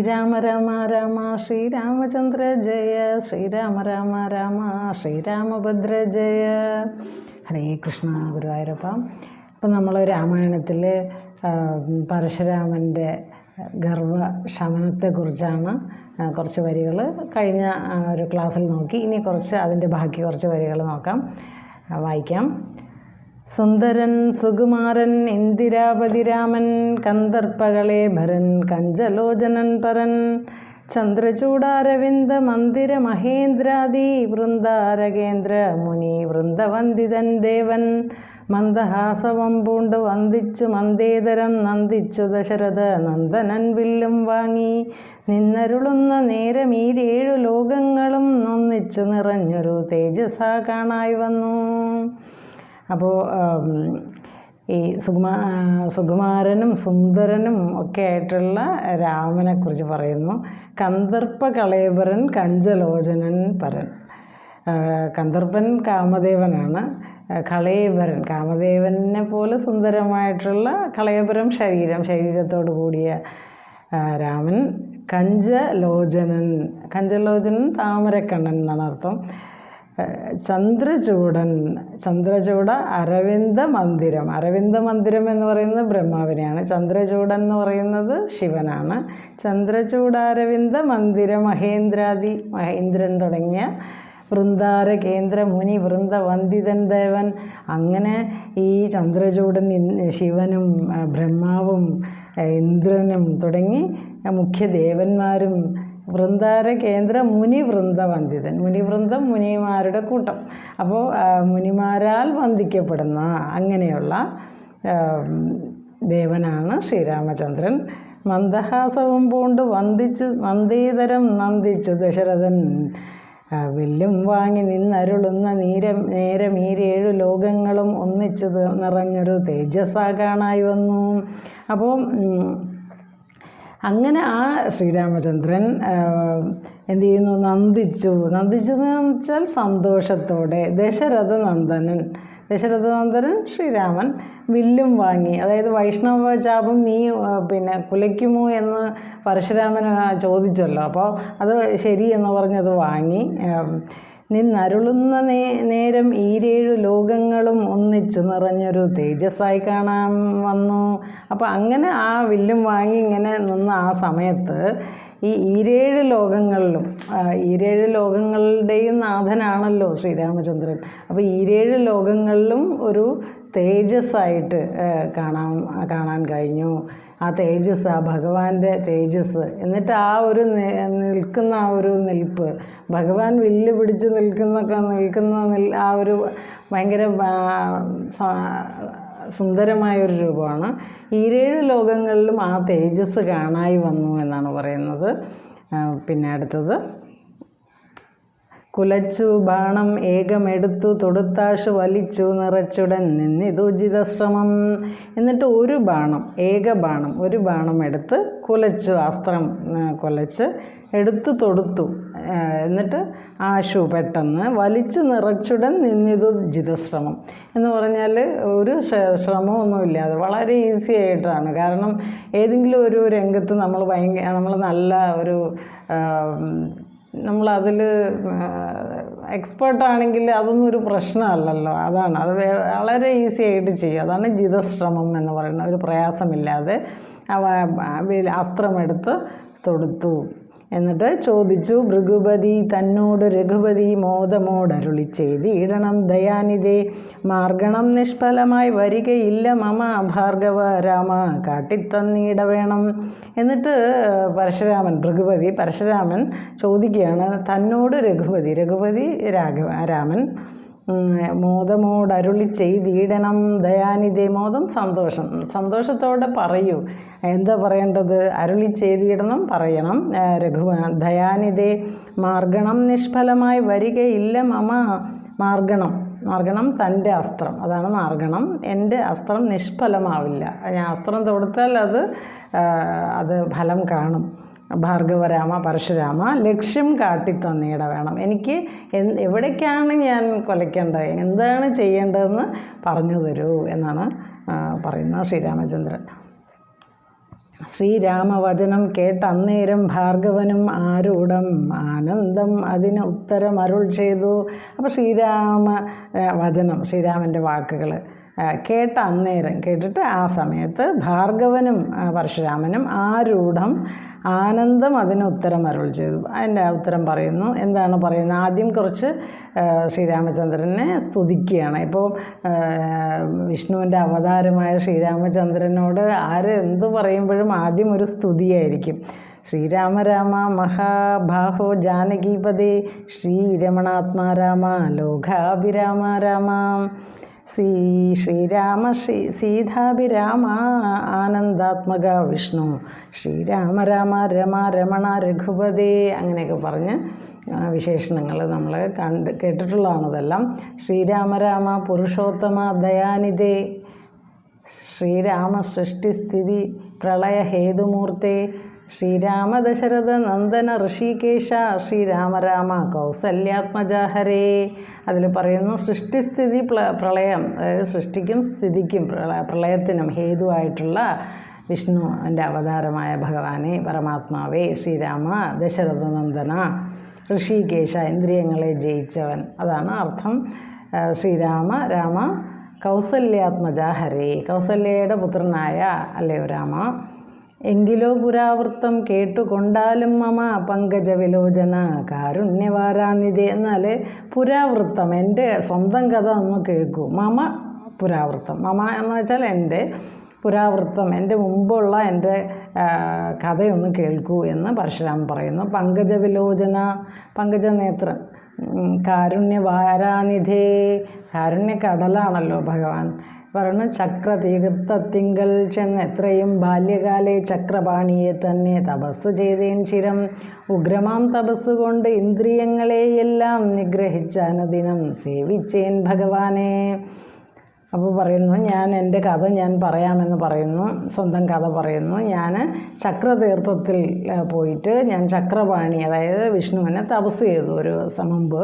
ശ്രീരാമ രാമ രാമ ശ്രീരാമചന്ദ്ര ജയ ശ്രീരാമ രാമ രാമ ശ്രീരാമഭദ്ര ജയ. ഹരേ കൃഷ്ണ ഗുരുവായൂരപ്പ. ഇപ്പം നമ്മൾ രാമായണത്തിൽ പരശുരാമന്റെ ഗർഭശമനത്തെക്കുറിച്ചാണ് കുറച്ച് വരികൾ കഴിഞ്ഞ ഒരു ക്ലാസ്സിൽ നോക്കി. ഇനി കുറച്ച് അതിന്റെ ബാക്കി കുറച്ച് വരികൾ നോക്കാം വായിക്കാം. സുന്ദരൻ സുകുമാരൻ ഇന്ദിരാപതിരാമൻ കന്ദർപ്പകളേഭരൻ കഞ്ചലോചനൻ പരൻ ചന്ദ്രചൂടാരവിന്ദ മന്ദിര മഹേന്ദ്രാദി വൃന്ദാരകേന്ദ്ര മുനി വൃന്ദവന്ദിതൻ ദേവൻ മന്ദഹാസവം പൂണ്ട് വന്ദിച്ചു മന്ദേതരം നന്ദിച്ചു ദശരഥ നന്ദനൻ വില്ലും വാങ്ങി. നിന്നരുളുന്ന നേരം ഈ ഏഴു ലോകങ്ങളും നൊന്നിച്ചു നിറഞ്ഞൊരു തേജസ്സാ കാണായി വന്നു. അപ്പോൾ ഈ സുകുമാ സുകുമാരനും സുന്ദരനും ഒക്കെ ആയിട്ടുള്ള രാമനെക്കുറിച്ച് പറയുന്നു. കന്ദർപ്പ കളേബരൻ കഞ്ചലോചനൻ പരൻ. കന്ദർപ്പൻ കാമദേവനാണ്. ആ, കളേബരൻ കാമദേവനെ പോലെ സുന്ദരമായിട്ടുള്ള കളേബരം ശരീരം ശരീരത്തോട് കൂടിയ രാമൻ. കഞ്ചലോചനൻ കഞ്ചലോചനൻ താമരക്കണ്ണൻ എന്നാണ് അർത്ഥം. ചന്ദ്രചൂടൻ ചന്ദ്രചൂട അരവിന്ദ മന്ദിരം. അരവിന്ദ മന്ദിരം എന്ന് പറയുന്നത് ബ്രഹ്മാവിനെയാണ്. ചന്ദ്രചൂടൻ എന്ന് പറയുന്നത് ശിവനാണ്. ചന്ദ്രചൂട അരവിന്ദ മന്ദിര മഹേന്ദ്രാദി മഹേന്ദ്രൻ തുടങ്ങിയ വൃന്ദാര കേന്ദ്ര മുനി വൃന്ദ വന്ദിതൻ ദേവൻ. അങ്ങനെ ഈ ചന്ദ്രചൂടൻ ശിവനും ബ്രഹ്മാവും ഇന്ദ്രനും തുടങ്ങി മുഖ്യ ദേവന്മാരും വൃന്ദാര കേന്ദ്ര മുനി വൃന്ദവന്ദിതൻ മുനിവൃന്ദം മുനിമാരുടെ കൂട്ടം. അപ്പോൾ മുനിമാരാൽ വന്ദിക്കപ്പെടുന്ന അങ്ങനെയുള്ള ദേവനാണ് ശ്രീരാമചന്ദ്രൻ. മന്ദഹാസവും പൂണ്ട് വന്ദിച്ച് വന്ദീതരം നന്ദിച്ചു ദശരഥൻ വില്ലും വാങ്ങി നിന്നരുളുന്ന നീരം നേരം ഈരേഴു ലോകങ്ങളും ഒന്നിച്ചു നിറഞ്ഞൊരു തേജസ്സാകാണായി വന്നു. അപ്പോൾ അങ്ങനെ ആ ശ്രീരാമചന്ദ്രൻ എന്തു ചെയ്യുന്നു? നന്ദിച്ചു. നന്ദിച്ചു എന്ന് വെച്ചാൽ സന്തോഷത്തോടെ. ദശരഥ നന്ദനൻ ദശരഥ നന്ദനൻ ശ്രീരാമൻ വില്ലും വാങ്ങി. അതായത് വൈഷ്ണവ ചാപം നീ പിന്നെ കുലയ്ക്കുമോ എന്ന് പരശുരാമൻ ചോദിച്ചല്ലോ. അപ്പോൾ അത് ശരി എന്ന് പറഞ്ഞത് വാങ്ങി. നിന്നരുളുന്ന നേ നേരം ഈരേഴു ലോകങ്ങളും ഒന്നിച്ച് നിറഞ്ഞൊരു തേജസ്സായി കാണാൻ വന്നു. അപ്പോൾ അങ്ങനെ ആ വില്ലും വാങ്ങി ഇങ്ങനെ നിന്ന ആ സമയത്ത് ഈ ഈരേഴ് ലോകങ്ങളിലും ഈരേഴ് ലോകങ്ങളുടെയും നാഥനാണല്ലോ ശ്രീരാമചന്ദ്രൻ. അപ്പോൾ ഈരേഴ് ലോകങ്ങളിലും ഒരു തേജസ്സായിട്ട് കാണാൻ കാണാൻ കഴിഞ്ഞു. ആ തേജസ് ആ ഭഗവാന്റെ തേജസ്. എന്നിട്ട് ആ ഒരു നിൽക്കുന്ന ആ ഒരു നിൽപ്പ് ഭഗവാൻ വില്ല് പിടിച്ച് നിൽക്കുന്നൊക്കെ നിൽക്കുന്ന ആ ഒരു ഭയങ്കര സുന്ദരമായ ഒരു രൂപമാണ്. ഈരേഴ് ലോകങ്ങളിലും ആ തേജസ് കാണായി വന്നു എന്നാണ് പറയുന്നത്. പിന്നെ അടുത്തത്. കുലച്ചു ബാണം ഏകമെടുത്തു തൊടുത്താശു വലിച്ചു നിറച്ചുടൻ നിന്നിതുചിത ശ്രമം എന്നിട്ട് ഒരു ബാണം ഏക ബാണം ഒരു ബാണം എടുത്ത് കുലച്ചു അസ്ത്രം കുലച്ച് എടുത്തു തൊടുത്തു. എന്നിട്ട് ആശു പെട്ടെന്ന് വലിച്ചു നിറച്ചുടൻ നിന്നിതു ജിതശ്രമം. എന്ന് പറഞ്ഞാൽ ഒരു ശ്രമമൊന്നുമില്ല ശ്രമമൊന്നുമില്ലാതെ വളരെ ഈസി ആയിട്ടാണ്. കാരണം ഏതെങ്കിലും ഒരു രംഗത്ത് നമ്മൾ ഭയങ്കര നമ്മൾ നല്ല ഒരു നമ്മളതിൽ എക്സ്പേർട്ടാണെങ്കിൽ അതൊന്നും ഒരു പ്രശ്നമല്ലല്ലോ. അതാണ്. അത് വളരെ ഈസി ആയിട്ട് ചെയ്യും അതാണ് ജിതശ്രമം എന്ന് പറയുന്നത് ഒരു പ്രയാസമില്ലാതെ അസ്ത്രമെടുത്ത് തൊടുത്തു. എന്നിട്ട് ചോദിച്ചു ഭൃഗുപതി തന്നോട് രഘുപതി മോദമോടരുളി ചെയ്തിടണം ദയാനിധേ മാർഗണം നിഷ്ഫലമായി വരികയില്ല മമ. ഭാർഗവ രാമ കാട്ടിത്തന്നീട വേണം എന്നിട്ട് പരശുരാമൻ ഭൃഗുപതി പരശുരാമൻ ചോദിക്കുകയാണ് തന്നോട് രഘുപതി രഘുപതി രാഘവ രാമൻ മോദമോടരുളി ചെയ്തിടണം ദയാനിധേ. മോദം സന്തോഷം. സന്തോഷത്തോടെ പറയൂ. എന്താ പറയേണ്ടത്? അരുളി ചെയ്തിടണം പറയണം. രഘു ദയാനിധേ മാർഗണം നിഷ്ഫലമായി വരികയില്ല മമ. മാർഗണം. മാർഗണം തന്റെ അസ്ത്രം. അതാണ് മാർഗണം. എന്റെ അസ്ത്രം നിഷ്ഫലമാവില്ല. ഞാൻ അസ്ത്രം തൊടുത്താൽ അത് അത് ഫലം കാണും. ഭാർഗവരാമ പരശുരാമ ലക്ഷ്യം കാട്ടിത്തന്നീട വേണം. എനിക്ക് എവിടേക്കാണ് ഞാൻ കൊലയ്ക്കേണ്ടത്? എന്താണ് ചെയ്യേണ്ടതെന്ന് പറഞ്ഞു തരൂ എന്നാണ് പറയുന്നത് ശ്രീരാമചന്ദ്രൻ. ശ്രീരാമവചനം കേട്ടന്നേരം ഭാർഗവനും ആരൂഢം ആനന്ദം അതിന് ഉത്തരം അരുൾ ചെയ്തു. അപ്പോൾ ശ്രീരാമ വചനം ശ്രീരാമന്റെ വാക്കുകൾ കേട്ട അന്നേരം കേട്ടിട്ട് ആ സമയത്ത് ഭാർഗവനും പരശുരാമനും ആരൂഢം ആനന്ദം അതിന് ഉത്തരം അരുൾ ചെയ്തു. അതിന്റെ ഉത്തരം പറയുന്നു. എന്താണ് പറയുന്നത്? ആദ്യം കുറച്ച് ശ്രീരാമചന്ദ്രനെ സ്തുതിക്കുകയാണ്. ഇപ്പോൾ വിഷ്ണുവിന്റെ അവതാരമായ ശ്രീരാമചന്ദ്രനോട് ആര് പറയുമ്പോഴും ആദ്യം ഒരു സ്തുതിയായിരിക്കും. ശ്രീരാമ രാമ മഹാബാഹോ ജാനകീപതേ ശ്രീരമണാത്മാ രാമ ലോകാഭിരാമ രാമ. ശ്രീ ശ്രീരാമ ശ്രീ സീതാഭിരാമ ആനന്ദാത്മക വിഷ്ണു. ശ്രീരാമ രാമ രമ രമണ രഘുപതേ അങ്ങനെയൊക്കെ പറഞ്ഞ് വിശേഷണങ്ങൾ നമ്മൾ കണ്ട് കേട്ടിട്ടുള്ളതാണ് അതെല്ലാം. ശ്രീരാമ രാമ പുരുഷോത്തമ ദയാനിധേ ശ്രീരാമ സൃഷ്ടിസ്ഥിതി പ്രളയ ഹേതുമൂർത്തെ ശ്രീരാമ ദശരഥ നന്ദന ഋഷികേശ ശ്രീരാമ രാമ കൗസല്യാത്മജാഹരേ. അതിൽ പറയുന്നു സൃഷ്ടിസ്ഥിതി പ്രളയം അതായത് സൃഷ്ടിക്കും സ്ഥിതിക്കും പ്രള- പ്രളയത്തിനും ഹേതുവായിട്ടുള്ള വിഷ്ണു എന്റെ അവതാരമായ ഭഗവാനെ പരമാത്മാവേ ശ്രീരാമ ദശരഥ നന്ദന ഋഷികേശ ഇന്ദ്രിയങ്ങളെ ജയിച്ചവൻ. അതാണ് അർത്ഥം. ശ്രീരാമ രാമ കൗസല്യാത്മജാഹരേ. കൗസല്യയുടെ പുത്രനായ അല്ലയോ രാമ? എങ്കിലോ പുരാവൃത്തം കേട്ടുകൊണ്ടാലും മമ പങ്കജവിലോചന. കാരുണ്യവാരാനിധി എന്നാൽ പുരാവൃത്തം എന്റെ സ്വന്തം കഥ ഒന്ന് കേൾക്കൂ. മമ പുരാവൃത്തം. മമ എന്ന് വെച്ചാൽ എന്റെ പുരാവൃത്തം എന്റെ മുമ്പുള്ള എന്റെ കഥയൊന്ന് കേൾക്കൂ എന്ന് പരശുരാമൻ പറയുന്നു. പങ്കജവിലോചന പങ്കജനേത്രൻ കാരുണ്യവാരാനിധേ. കാരുണ്യക്കടലാണല്ലോ ഭഗവാൻ. പറഞ്ഞു ചക്ര തിങ്കൾ ചെന്ന് എത്രയും ബാല്യകാലെ ചക്രപാണിയെ തന്നെ തപസ് ചെയ്തേൻ ചിരം. ഉഗ്രമാം തപസ് കൊണ്ട് ഇന്ദ്രിയങ്ങളെയെല്ലാം നിഗ്രഹിച്ചാനുദിനം സേവിച്ചേൻ ഭഗവാനെ. അപ്പോൾ പറയുന്നു ഞാൻ എന്റെ കഥ ഞാൻ പറയാമെന്ന് പറയുന്നു സ്വന്തം കഥ പറയുന്നു. ഞാൻ ചക്രതീർത്ഥത്തിൽ പോയിട്ട് ഞാൻ ചക്രപാണി അതായത് വിഷ്ണുവിനെ തപസ് ചെയ്തു ഒരു ദിവസം മുമ്പ്.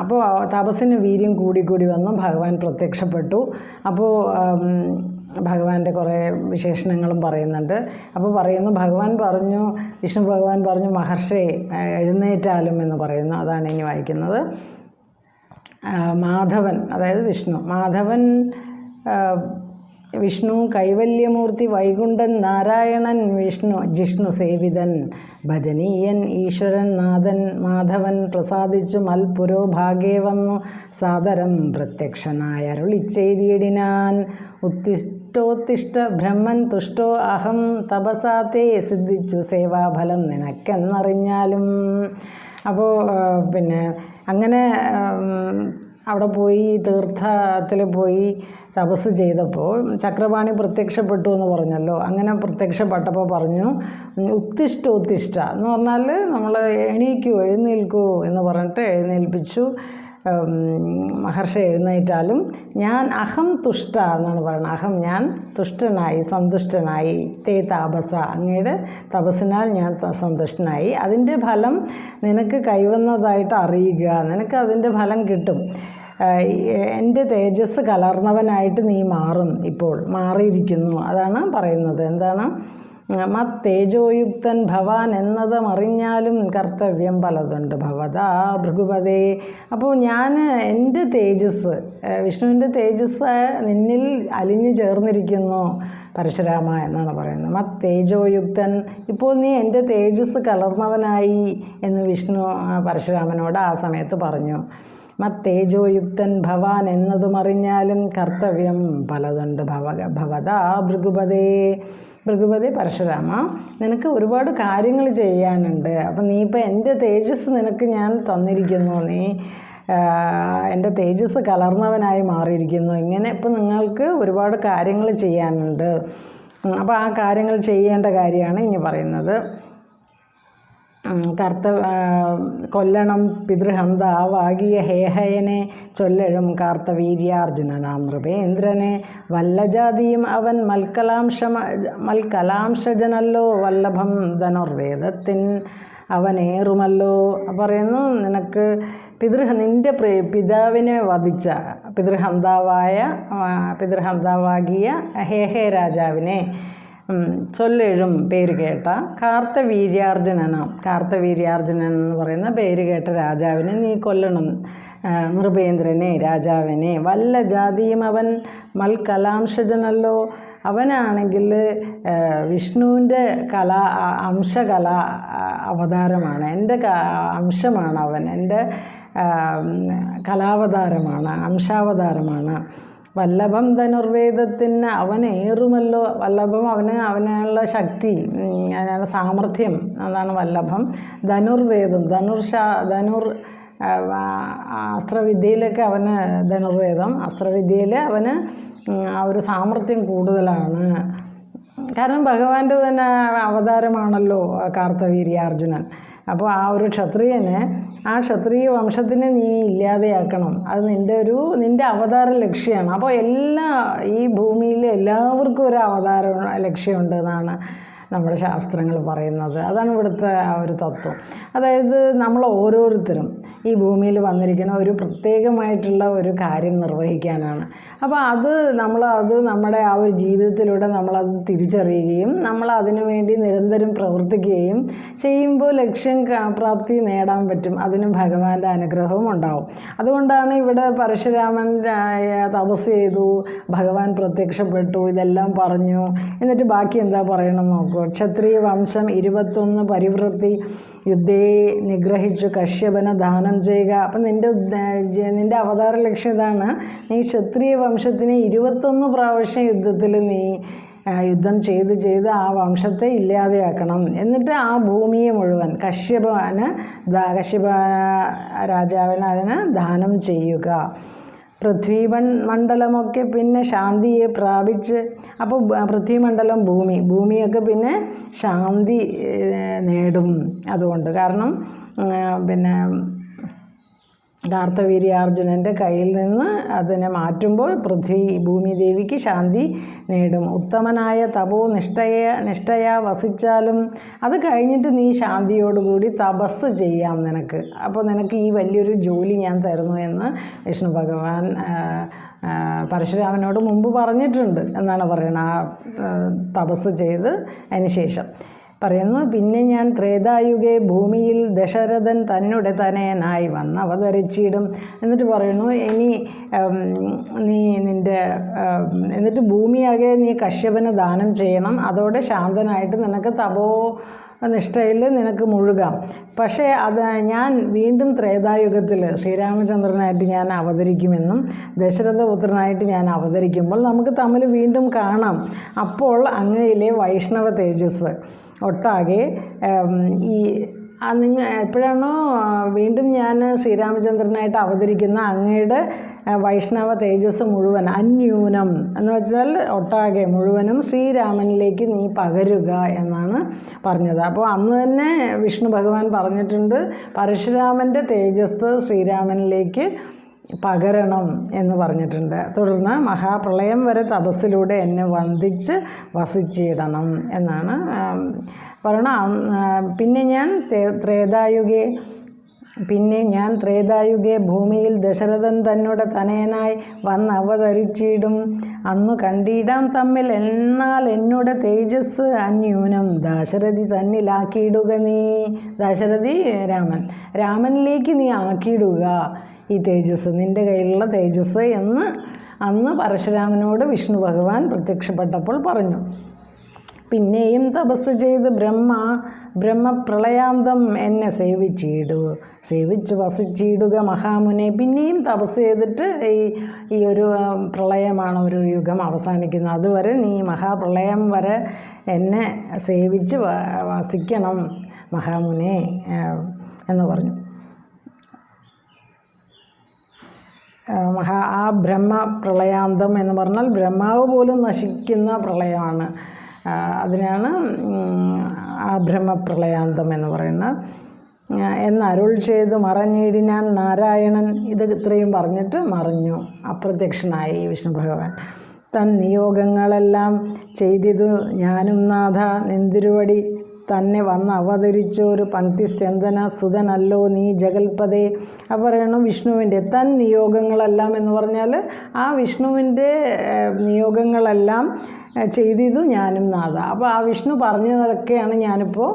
അപ്പോൾ തപസ്സിന് വീര്യം കൂടി കൂടി വന്നു ഭഗവാൻ പ്രത്യക്ഷപ്പെട്ടു. അപ്പോൾ ഭഗവാന്റെ കുറേ വിശേഷണങ്ങളും പറയുന്നുണ്ട്. അപ്പോൾ പറയുന്നു ഭഗവാൻ പറഞ്ഞു വിഷ്ണു ഭഗവാൻ പറഞ്ഞു മഹർഷേ എഴുന്നേറ്റാലും എന്ന് പറയുന്നു. അതാണ് ഇനി വായിക്കുന്നത്. മാധവൻ അതായത് വിഷ്ണു. മാധവൻ വിഷ്ണു കൈവല്യമൂർത്തി വൈകുണ്ഠൻ നാരായണൻ വിഷ്ണു ജിഷ്ണു സേവിതൻ ഭജനീയൻ ഈശ്വരൻ നാഥൻ മാധവൻ പ്രസാദിച്ചു മൽപുരോ ഭാഗേ വന്നു സാദരം പ്രത്യക്ഷനായ അരുളിച്ചെയ്തിയിടിനാൻ ഉത്തിഷ്ടോത്തിഷ്ട ബ്രഹ്മൻ തുഷ്ടോ അഹം തപസാത്തെ സിദ്ധിച്ചു സേവാഫലം നിനക്കെന്നറിഞ്ഞാലും. അപ്പോൾ പിന്നെ അങ്ങനെ അവിടെ പോയി തീർത്ഥത്തിൽ പോയി തപസ് ചെയ്തപ്പോൾ ചക്രപാണി പ്രത്യക്ഷപ്പെട്ടു എന്ന് പറഞ്ഞല്ലോ. അങ്ങനെ പ്രത്യക്ഷപ്പെട്ടപ്പോൾ പറഞ്ഞു ഉത്തിഷ്ട ഉത്തിഷ്ട എന്ന് പറഞ്ഞാൽ നമ്മൾ എണീക്കൂ എഴുന്നേൽക്കൂ എന്ന് പറഞ്ഞിട്ട് എഴുന്നേൽപ്പിച്ചു. മഹർഷി എഴുന്നേറ്റാലും ഞാൻ അഹം തുഷ്ട എന്നാണ് പറയുന്നത്. അഹം ഞാൻ തുഷ്ടനായി സന്തുഷ്ടനായി തേ താപസ. അങ്ങയുടെ തപസ്സിനാൽ ഞാൻ സന്തുഷ്ടനായി. അതിന്റെ ഫലം നിനക്ക് കൈവന്നതായിട്ട് അറിയുക. നിനക്ക് അതിന്റെ ഫലം കിട്ടും. എന്റെ തേജസ് കലർന്നവനായിട്ട് നീ മാറും ഇപ്പോൾ. മാറിയിരിക്കുന്നു. അതാണ് പറയുന്നത്. എന്താണ്? മത് ഭവാൻ എന്നതും അറിഞ്ഞാലും കർത്തവ്യം പലതുണ്ട്. ഭവതാ ഭൃഗുപതേ. അപ്പോൾ ഞാൻ എന്റെ തേജസ് വിഷ്ണുവിന്റെ തേജസ് നിന്നിൽ അലിഞ്ഞു ചേർന്നിരിക്കുന്നു പരശുരാമ എന്നാണ് പറയുന്നത്. മത്തേജോയുക്തൻ ഇപ്പോൾ നീ എന്റെ തേജസ് കലർന്നവനായി എന്ന് വിഷ്ണു പരശുരാമനോട് ആ സമയത്ത് പറഞ്ഞു. മത്തേജോയുക്തൻ ഭവാൻ എന്നതുമറിഞ്ഞാലും കർത്തവ്യം പലതുണ്ട്. ഭവ ഭവതാ ഭൃഗുപതേ. ഭൃഗുപതി പരശുരാമ നിനക്ക് ഒരുപാട് കാര്യങ്ങൾ ചെയ്യാനുണ്ട്. അപ്പം നീ ഇപ്പം എന്റെ തേജസ് നിനക്ക് ഞാൻ തന്നിരിക്കുന്നു. നീ എന്റെ തേജസ് കലർന്നവനായി മാറിയിരിക്കുന്നു. ഇങ്ങനെ ഇപ്പം നിങ്ങൾക്ക് ഒരുപാട് കാര്യങ്ങൾ ചെയ്യാനുണ്ട്. അപ്പോൾ ആ കാര്യങ്ങൾ ചെയ്യേണ്ട കാര്യമാണ് ഇനി പറയുന്നത്. കർത്ത കൊല്ലണം പിതൃഹന്ത വാകിയ ഹേഹയനെ ചൊല്ലഴും കാർത്തവീര്യാർജുനനാം നൃപേന്ദ്രനെ. വല്ലജാതിയും അവൻ മൽക്കലാംശ മൽക്കലാംശജനല്ലോ വല്ലഭം ധനുർവേദത്തിൻ അവനേറുമല്ലോ പറയുന്നു നിനക്ക് പിതൃഹ നിന്റെ പിതാവിനെ വധിച്ച പിതൃഹന്താവായ പിതൃഹന്താവാകിയ ഹേഹേ രാജാവിനെ. ചൊല്ലേഴും പേര് കേട്ട കാർത്തവീര്യാർജുനനാം. കാർത്തവീര്യാർജുനൻ എന്ന് പറയുന്ന പേര് കേട്ട രാജാവിനെ നീ കൊല്ലണം. നൃപേന്ദ്രനെ രാജാവിനെ. വല്ല ജാതിയും അവൻ മൽകലാംശജനല്ലോ അവനാണെങ്കിൽ വിഷ്ണുവിന്റെ കല അംശകല അവതാരമാണ്. എന്റെ അംശമാണ് അവൻ. എന്റെ കലാവതാരമാണ് അംശാവതാരമാണ്. വല്ലഭം ധനുർവേദത്തിന് അവനേറുമല്ലോ വല്ലഭം അവന് അവനുള്ള ശക്തി അതിനുള്ള സാമർഥ്യം അതാണ് വല്ലഭം. ധനുർവേദം ധനുർഷ ധനുർ അസ്ത്രവിദ്യയിലൊക്കെ അവന് ധനുർവേദം. അസ്ത്രവിദ്യയിൽ അവന് ആ ഒരു സാമർഥ്യം കൂടുതലാണ്. കാരണം ഭഗവാന്റെ തന്നെ അവതാരമാണല്ലോ കാർത്തവീര്യാർജുനൻ അപ്പോൾ ആ ഒരു ക്ഷത്രിയനെ ആ ക്ഷത്രിയ വംശത്തിനെ നീ ഇല്ലാതെയാക്കണം. അത് നിന്റെ ഒരു നിന്റെ അവതാര ലക്ഷ്യമാണ് അപ്പോൾ എല്ലാ ഈ ഭൂമിയിലെ എല്ലാവർക്കും ഒരു അവതാര ലക്ഷ്യമുണ്ട് എന്നാണ് നമ്മുടെ ശാസ്ത്രങ്ങൾ പറയുന്നത്. അതാണ് ഇവിടുത്തെ ആ ഒരു തത്വം. അതായത് നമ്മൾ ഓരോരുത്തരും ഈ ഭൂമിയിൽ വന്നിരിക്കുന്ന ഒരു പ്രത്യേകമായിട്ടുള്ള ഒരു കാര്യം നിർവഹിക്കാനാണ്. അപ്പോൾ അത് നമ്മൾ അത് നമ്മുടെ ആ ഒരു ജീവിതത്തിലൂടെ നമ്മളത് തിരിച്ചറിയുകയും നമ്മൾ അതിനു വേണ്ടി നിരന്തരം പ്രവർത്തിക്കുകയും ചെയ്യുമ്പോൾ ലക്ഷ്യം പ്രാപ്തി നേടാൻ പറ്റും. അതിന് ഭഗവാന്റെ അനുഗ്രഹവും ഉണ്ടാവും. അതുകൊണ്ടാണ് ഇവിടെ പരശുരാമൻ തപസ് ചെയ്തു ഭഗവാൻ പ്രത്യക്ഷപ്പെട്ടു ഇതെല്ലാം പറഞ്ഞു. എന്നിട്ട് ബാക്കി എന്താ പറയണം നോക്കൂ. ക്ഷത്രിയ വംശം ഇരുപത്തൊന്ന് പരിവൃത്തി യുദ്ധയെ നിഗ്രഹിച്ചു. കശ്യപന ദാനം ചെയ്യുക. അപ്പം നിന്റെ നിന്റെ അവതാര ലക്ഷ്യം ഇതാണ്. നീ ക്ഷത്രിയ വംശത്തിനെ ഇരുപത്തൊന്ന് പ്രാവശ്യം യുദ്ധത്തിൽ നീ യുദ്ധം ചെയ്ത് ചെയ്ത് ആ വംശത്തെ ഇല്ലാതെയാക്കണം. എന്നിട്ട് ആ ഭൂമിയെ മുഴുവൻ കശ്യപന് കശ്യപ രാജാവിന് അതിന് ദാനം ചെയ്യുക. പൃഥ്വി മൺ- മണ്ഡലമൊക്കെ പിന്നെ ശാന്തിയെ പ്രാപിച്ച് അപ്പോൾ പൃഥ്വിമണ്ഡലം ഭൂമി. ഭൂമിയൊക്കെ പിന്നെ ശാന്തി നേടും. അതുകൊണ്ട് കാരണം പിന്നെ കാർത്തവീര്യാർജുനന്റെ കയ്യിൽ നിന്ന് അതിനെ മാറ്റുമ്പോൾ പൃഥ്വി ഭൂമിദേവിക്ക് ശാന്തി നേടും. ഉത്തമനായ തപോ നിഷ്ഠയ നിഷ്ഠയാ വസിച്ചാലും അത് കഴിഞ്ഞിട്ട് നീ ശാന്തിയോടുകൂടി തപസ് ചെയ്യാം നിനക്ക്. അപ്പോൾ നിനക്ക് ഈ വലിയൊരു ജോലി ഞാൻ തരുന്നു എന്ന് വിഷ്ണു ഭഗവാൻ പരശുരാമനോട് മുമ്പ് പറഞ്ഞിട്ടുണ്ട് എന്നാണ് പറയുന്നത്. ആ, തപസ് ചെയ്ത് അതിന് ശേഷം. പറയുന്നു. പിന്നെ ഞാൻ ത്രേതായുഗെ ഭൂമിയിൽ ദശരഥൻ തന്നുടെ തനയനായി വന്ന് അവതരിച്ചിടും. എന്നിട്ട് പറയുന്നു ഇനി നീ നിന്റെ എന്നിട്ട് ഭൂമിയാകെ നീ കശ്യപന് ദാനം ചെയ്യണം. അതോടെ ശാന്തനായിട്ട് നിനക്ക് തപോ നിഷ്ഠയിൽ നിനക്ക് മുഴുകാം. പക്ഷേ അത് ഞാൻ വീണ്ടും ത്രേതായുഗത്തിൽ ശ്രീരാമചന്ദ്രനായിട്ട് ഞാൻ അവതരിക്കുമെന്നും ദശരഥപുത്രനായിട്ട് ഞാൻ അവതരിക്കുമ്പോൾ നമുക്ക് തമ്മിൽ വീണ്ടും കാണാം. അപ്പോൾ അങ്ങയിലെ വൈഷ്ണവ തേജസ്. ഒട്ടാകെ ഈ നിങ്ങൾ എപ്പോഴാണോ വീണ്ടും ഞാൻ ശ്രീരാമചന്ദ്രനായിട്ട് അവതരിക്കുന്ന അങ്ങയുടെ വൈഷ്ണവ തേജസ് മുഴുവൻ അന്യൂനം എന്ന് വെച്ചാൽ ഒട്ടാകെ മുഴുവനും ശ്രീരാമനിലേക്ക് നീ പകരുക എന്നാണ് പറഞ്ഞത്. അപ്പോൾ അന്ന് തന്നെ വിഷ്ണു ഭഗവാൻ പറഞ്ഞിട്ടുണ്ട് പരശുരാമന്റെ തേജസ് ശ്രീരാമനിലേക്ക് പകരണം എന്ന് പറഞ്ഞിട്ടുണ്ട്. തുടർന്ന് മഹാപ്രളയം വരെ തപസ്സിലൂടെ എന്നെ വന്ദിച്ച് വസിച്ചിടണം എന്നാണ് പറയണം പിന്നെ ഞാൻ ത്രേതായുഗെ പിന്നെ ഞാൻ ത്രേതായുഗെ ഭൂമിയിൽ ദശരഥൻ തന്നോട് തനയനായി വന്ന് അവതരിച്ചിടും. അന്നു കണ്ടിടാം തമ്മിൽ എന്നാൽ എന്നോട് തേജസ് അന്യൂനം. ദാശരഥി തന്നിലാക്കിയിടുക നീ. ദാശരഥി രാമൻ രാമനിലേക്ക് നീ ആക്കിയിടുക. ഈ തേജസ് നിന്റെ കയ്യിലുള്ള തേജസ് എന്ന് അന്ന് പരശുരാമനോട് വിഷ്ണു ഭഗവാൻ പ്രത്യക്ഷപ്പെട്ടപ്പോൾ പറഞ്ഞു. പിന്നെയും തപസ് ചെയ്ത് ബ്രഹ്മ ബ്രഹ്മപ്രളയാന്തം എന്നെ സേവിച്ചിടു. സേവിച്ച് വസിച്ചിടുക മഹാമുനെ. പിന്നെയും തപസ് ചെയ്തിട്ട് ഈ ഈ ഒരു പ്രളയമാണ് ഒരു യുഗം അവസാനിക്കുന്നത്. അതുവരെ നീ മഹാപ്രളയം വരെ എന്നെ സേവിച്ച് വസിക്കണം മഹാമുനെ എന്ന് പറഞ്ഞു ആ, മഹാ ആ ബ്രഹ്മ പ്രളയാന്തം എന്ന് പറഞ്ഞാൽ ബ്രഹ്മാവ് പോലും നശിക്കുന്ന പ്രളയമാണ്. അതിനാണ് ആ ബ്രഹ്മപ്രളയാന്തം എന്ന് പറയുന്നത്. ആ, എന്ന് അരുൾ ചെയ്ത് മറഞ്ഞിടിനാൻ നാരായണൻ ഇത് ഇത്രയും പറഞ്ഞിട്ട് മറിഞ്ഞു. അപ്രത്യക്ഷനായി വിഷ്ണു ഭഗവാൻ. തൻ നിയോഗങ്ങളെല്ലാം ചെയ്തിതു ഞാനും നാഥ നെന്തിരുവടി തന്നെ വന്ന് അവതരിച്ച ഒരു പങ്ക്തിസ്യന്തന സുതനല്ലോ നീ ജഗൽപതേ. അപ്പോൾ പറയണം വിഷ്ണുവിന്റെ തൻ നിയോഗങ്ങളെല്ലാം എന്ന് പറഞ്ഞാൽ ആ വിഷ്ണുവിന്റെ നിയോഗങ്ങളെല്ലാം ചെയ്തത് ഞാനും നാഥ. അപ്പോൾ ആ വിഷ്ണു പറഞ്ഞതൊക്കെയാണ് ഞാനിപ്പോൾ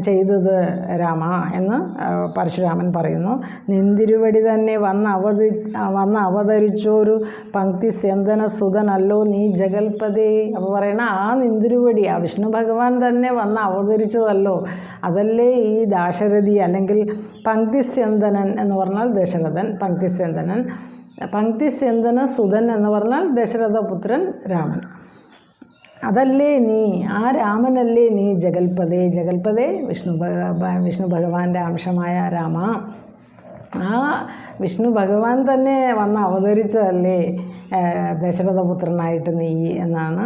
ചെയ്തത് രാമ എന്ന് പരശുരാമൻ പറയുന്നു. നിന്തിരുവടി തന്നെ വന്ന് അവതരി വന്ന് അവതരിച്ചൊരു പങ്ക്തി സ്യന്തന സുതനല്ലോ നീ ജഗൽപതി. അപ്പോൾ പറയണ ആ നിന്തിരുവടി ആ വിഷ്ണു ഭഗവാൻ തന്നെ വന്ന് അവതരിച്ചതല്ലോ. അതല്ലേ ഈ ദാശരഥി അല്ലെങ്കിൽ പങ്ക്തിസ്യന്തനൻ എന്ന് പറഞ്ഞാൽ ദശരഥൻ പങ്ക്തിസ്യന്തനൻ പങ്ക്തിസ്യന്തന സുതൻ എന്ന് പറഞ്ഞാൽ ദശരഥപുത്രൻ രാമൻ. അതല്ലേ നീ? ആ രാമനല്ലേ നീ? ജഗൽപദേ ജഗൽപദേ വിഷ്ണു വിഷ്ണു ഭഗവാന്റെ അംശമായ രാമ. ആ വിഷ്ണു ഭഗവാൻ തന്നെ വന്ന് അവതരിച്ചതല്ലേ? ദശരഥപുത്രനായിട്ട് നീ എന്നാണ്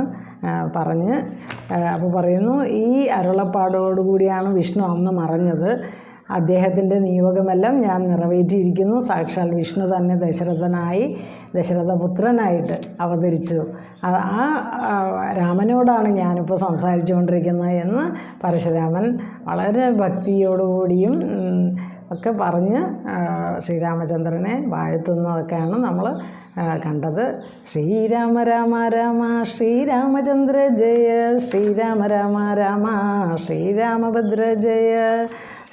പറഞ്ഞ് അപ്പോൾ പറയുന്നു ഈ അരുളപ്പാടോടുകൂടിയാണ് വിഷ്ണു അന്ന് മറഞ്ഞത്. അദ്ദേഹത്തിന്റെ നിയോഗമെല്ലാം ഞാൻ നിറവേറ്റിയിരിക്കുന്നു. സാക്ഷാൽ വിഷ്ണു തന്നെ ദശരഥനായി ദശരഥപുത്രനായിട്ട് അവതരിച്ചു. ആ- രാമനോടാണ് ഞാനിപ്പോൾ സംസാരിച്ചുകൊണ്ടിരിക്കുന്നത് എന്ന് പരശുരാമൻ വളരെ ഭക്തിയോടുകൂടിയും ഒക്കെ പറഞ്ഞ് ശ്രീരാമചന്ദ്രനെ വാഴ്ത്തുന്നതൊക്കെയാണ് നമ്മൾ കണ്ടത്. ശ്രീരാമ രാമ രാമ ശ്രീരാമചന്ദ്ര ജയ ശ്രീരാമ രാമ രാമ ശ്രീരാമഭദ്ര ജയ.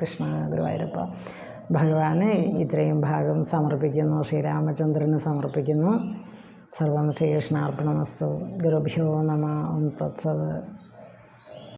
കൃഷ്ണ ഗുരുവായൂരപ്പ. ഭഗവാന് ഇത്രയും ഭാഗം സമർപ്പിക്കുന്നു ശ്രീരാമചന്ദ്രന് സമർപ്പിക്കുന്നു. സർവം ശ്രീകൃഷ്ണാർപ്പണമസ്തു. ഗുരുഭ്യോ നമ. തത്സത്.